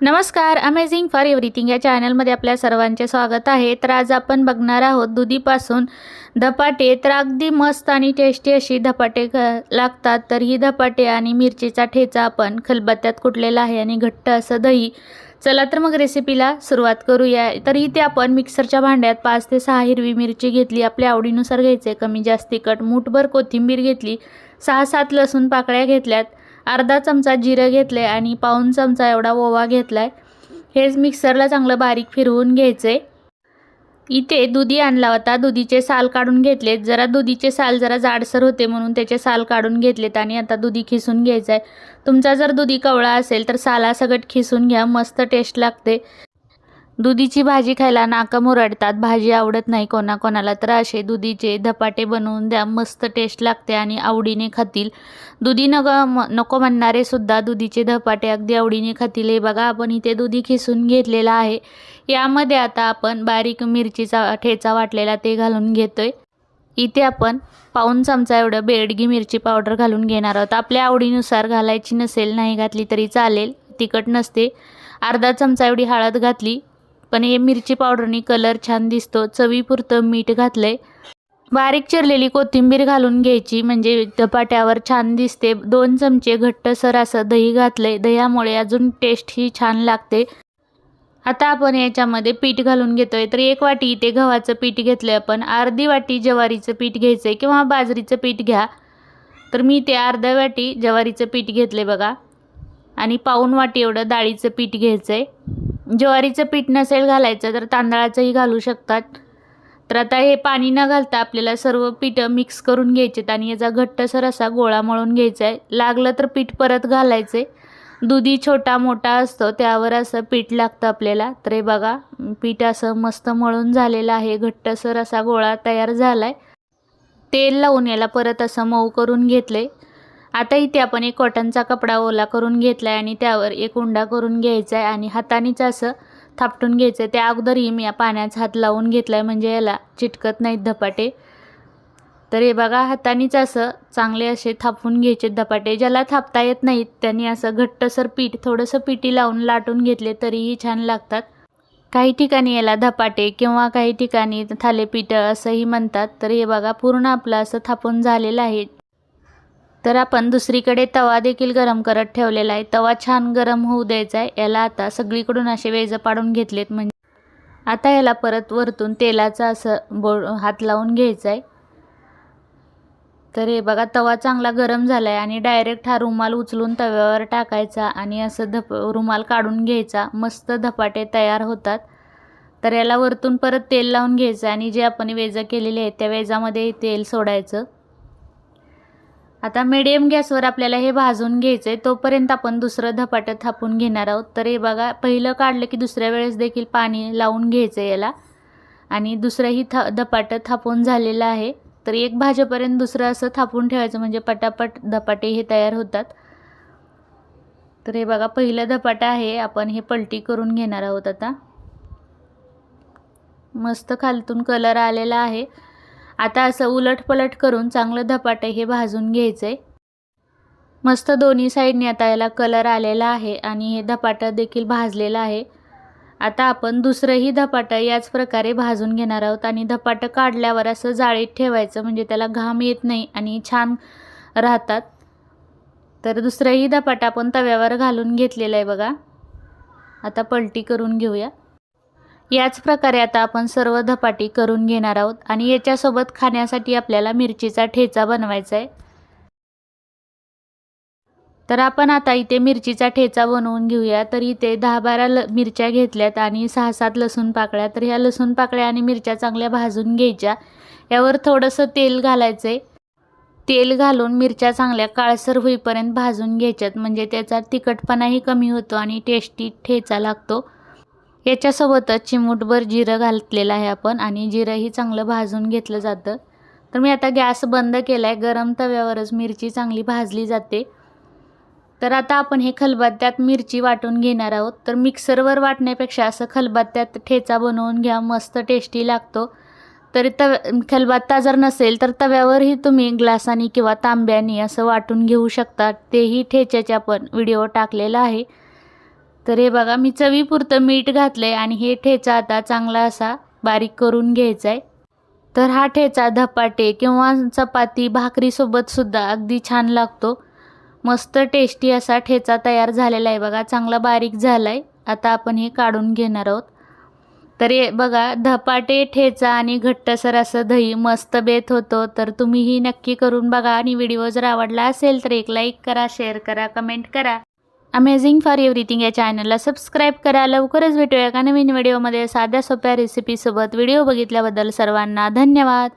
नमस्कार amazing for everything या चॅनलमध्ये आपल्या सर्वांचे स्वागत आहे. तर आज आपण बघणार आहोत दुधीपासून धपाटे. तर अगदी मस्त आणि टेस्टी अशी धपाटे ख लागतात. तर ही धपाटे आणि मिरचीचा ठेचा आपण खलबत्त्यात कुटलेला आहे आणि घट्ट असं दही. चला तर मग रेसिपीला सुरुवात करूया. तर इथे आपण मिक्सरच्या भांड्यात पाच ते सहा हिरवी मिरची घेतली. आपल्या आवडीनुसार घ्यायचे. कमी जास्त तिखट मूठभर कोथिंबीर घेतली. सहा सात लसूण पाकळ्या घेतल्यात. अर्धा चमचा जिरं घेतले आणि पाऊण चमचा एवढा ओवा घेतलाय. हेच मिक्सरला चांगलं बारीक फिरवून घ्यायचे इथे दुधी आणला होता. दुधीचे साल काढून घेतलेत. जरा दुधीचे साल जरा जाडसर होते म्हणून त्याचे साल काढून घेतलेत आणि आता दुधी खिसून घ्यायचं आहे तुमचा जर दुधी कवळा असेल तर साला सगट खिसून घ्या. मस्त टेस्ट लागते. दुधीची भाजी खायला नाका मुरडतात. भाजी आवडत नाही कोणाकोणाला तर असे दुधीचे धपाटे बनवून द्या. मस्त टेस्ट लागते आणि आवडीने खातील. दुधी नग म- नको म्हणणारे सुद्धा दुधीचे धपाटे अगदी आवडीने खातील. हे बघा आपण इथे दुधी खिसून घेतलेला आहे. यामध्ये आता आपण बारीक मिरचीचा ठेचा वाटलेला ते घालून घेतोय. इथे आपण पाऊन चमचा एवढं बेडगी मिरची पावडर घालून घेणार आहोत. आपल्या आवडीनुसार घालायची नसेल नाही घातली तरी चालेल. तिखट नसते. अर्धा चमचा एवढी हळद घातली. पण हे मिरची पावडरनी कलर छान दिसतो. चवीपुरतं मीठ घातलंय. बारीक चिरलेली कोथिंबीर घालून घ्यायची म्हणजे धपाट्यावर छान दिसते. दोन चमचे घट्टसर असं दही घातलंय. दह्यामुळे अजून टेस्ट ही छान लागते. आता आपण याच्यामध्ये पीठ घालून घेतोय. तर एक वाटी इथे गव्हाचं पीठ घेतलंय आपण. अर्धी वाटी ज्वारीचं पीठ घ्यायचंय किंवा बाजरीचं पीठ घ्या. तर मी ते अर्ध्या वाटी ज्वारीचं पीठ घेतलंय बघा. आणि पाऊण वाटी एवढं डाळीचं पीठ घ्यायचंय. ज्वारीचं पीठ नसेल घालायचं तर तांदळाचंही घालू शकतात. तर आता हे पाणी न घालता आपल्याला सर्व पीठं मिक्स करून घ्यायचेत आणि याचा घट्टसर असा गोळा मळून घ्यायचा आहे लागलं तर पीठ परत घालायचे दुधी छोटा मोठा असतो त्यावर असं पीठ लागतं आपल्याला. तर हे बघा पीठ असं मस्त मळून झालेलं आहे. घट्टसर असा गोळा तयार झाला आहे तेल लावून याला परत असं मऊ करून घेतले आता इथे आपण एक कॉटनचा कपडा ओला करून घेतला आहे आणि त्यावर एक उंडा करून घ्यायचा आहे आणि हातानेच असं थापटून घ्यायचं आहे त्या अगोदरही मी या पाण्याचा हात लावून घेतला आहे म्हणजे याला चिटकत नाहीत धपाटे. तर हे बघा हातानेच असं चांगले असे थापून घ्यायचे धपाटे. ज्याला थापता येत नाहीत त्यांनी असं घट्टसर पीठ थोडंसं पिठी लावून लाटून घेतले तरीही छान लागतात. काही ठिकाणी याला धपाटे किंवा काही ठिकाणी थालेपीठ असंही म्हणतात. तर हे बघा पूर्ण आपलं असं थापून झालेलं आहे. तर आपण दुसरीकडे तवा देखील गरम करत ठेवलेला आहे. तवा छान गरम होऊ द्यायचा आहे. याला आता सगळीकडून असे वेज पाडून घेतलेत म्हणजे. आता याला परत वरतून तेलाचा असं बो हात लावून घ्यायचा आहे. तर हे बघा तवा चांगला गरम झाला आहे आणि डायरेक्ट हा रुमाल उचलून तव्यावर टाकायचा आणि असं धप रुमाल काढून घ्यायचा. मस्त धपाटे तयार होतात. तर याला वरतून परत तेल लावून घ्यायचं आणि जे आपण वेजा केलेले आहेत त्या वेजामध्ये तेल सोडायचं. आता मिडियम गॅसवर आपल्याला हे भाजून घ्यायचं आहे तोपर्यंत आपण दुसरं धपाटं थापून घेणार आहोत. तर हे बघा पहिलं काढलं की दुसऱ्या वेळेस देखील पाणी लावून घ्यायचं आहे याला. आणि दुसरंही था धपाटं थापून झालेलं आहे. तर एक भाजेपर्यंत दुसरं असं थापून ठेवायचं म्हणजे पटापट धपाटे हे तयार होतात. तर हे बघा पहिलं धपाटा आहे आपण हे पलटी करून घेणार आहोत आता. मस्त खालतून कलर आलेला आहे. आता असं उलट पलट करून चांगलं धपाटे हे भाजून घ्यायचं आहे मस्त दोन्ही साईडने आता याला कलर आलेला आहे आणि हे धपाटं देखील भाजलेलं आहे. आता आपण दुसरंही धपाटं याच प्रकारे भाजून घेणार आहोत आणि धपाटं काढल्यावर असं जाळीत ठेवायचं म्हणजे त्याला घाम येत नाही आणि छान राहतात. तर दुसरंही धपाटं आपण तव्यावर घालून घेतलेलं आहे बघा. आता पलटी करून घेऊया. याच प्रकारे आता आपण सर्व धपाटी करून घेणार आहोत आणि याच्यासोबत खाण्यासाठी आपल्याला मिरचीचा ठेचा बनवायचा आहे तर आपण आता इथे मिरचीचा ठेचा बनवून घेऊया. तर इथे दहा बारा ल मिरच्या घेतल्यात आणि सहा सात लसूण पाकळ्या. तर ह्या लसूण पाकळ्या आणि मिरच्या चांगल्या भाजून घ्यायच्या. यावर थोडंसं तेल घालायचं आहे तेल घालून मिरच्या चांगल्या काळसर होईपर्यंत भाजून घ्यायच्यात. म्हणजे त्याचा तिखटपणाही कमी होतो आणि टेस्टी ठेचा लागतो. याच्यासोबतच चिमूटभर जिरं घातलेलं आहे आपण आणि जिरंही चांगलं भाजून घेतलं जातं. तर मी आता गॅस बंद केला आहे गरम तव्यावरच मिरची चांगली भाजली जाते. तर आता आपण हे खलबत्त्यात मिरची वाटून घेणार आहोत. तर मिक्सरवर वाटण्यापेक्षा असं खलबत्त्यात ठेचा बनवून घ्या. मस्त टेस्टी लागतो. तरी तव खलबत्ता जर नसेल तर तव्यावरही तुम्ही ग्लासानी किंवा तांब्यानी असं वाटून घेऊ शकता. तेही ठेच्याच्या पण व्हिडिओ टाकलेला आहे. तर हे बघा मी चवीपुरतं मीठ घातलं आहे आणि हे ठेचा आता चांगला असा बारीक करून घ्यायचा आहे तर हा ठेचा धपाटे किंवा चपाती भाकरीसोबत सुद्धा अगदी छान लागतो. मस्त टेस्टी असा ठेचा तयार झालेला आहे बघा चांगला बारीक झाला आहे आता आपण हे काढून घेणार आहोत. तर हे बघा धपाटे ठेचा आणि घट्टसर असं दही मस्त बेत होतो. तर तुम्हीही नक्की करून बघा आणि व्हिडिओ जर आवडला असेल तर एक लाईक करा शेअर करा कमेंट करा. अमेझिंग फॉर एव्हरीथिंग या चॅनलला सबस्क्राईब करा. लवकरच भेटूया का नवीन व्हिडिओमध्ये साध्या सोप्या रेसिपीसोबत व्हिडिओ बघितल्याबद्दल सर्वांना धन्यवाद.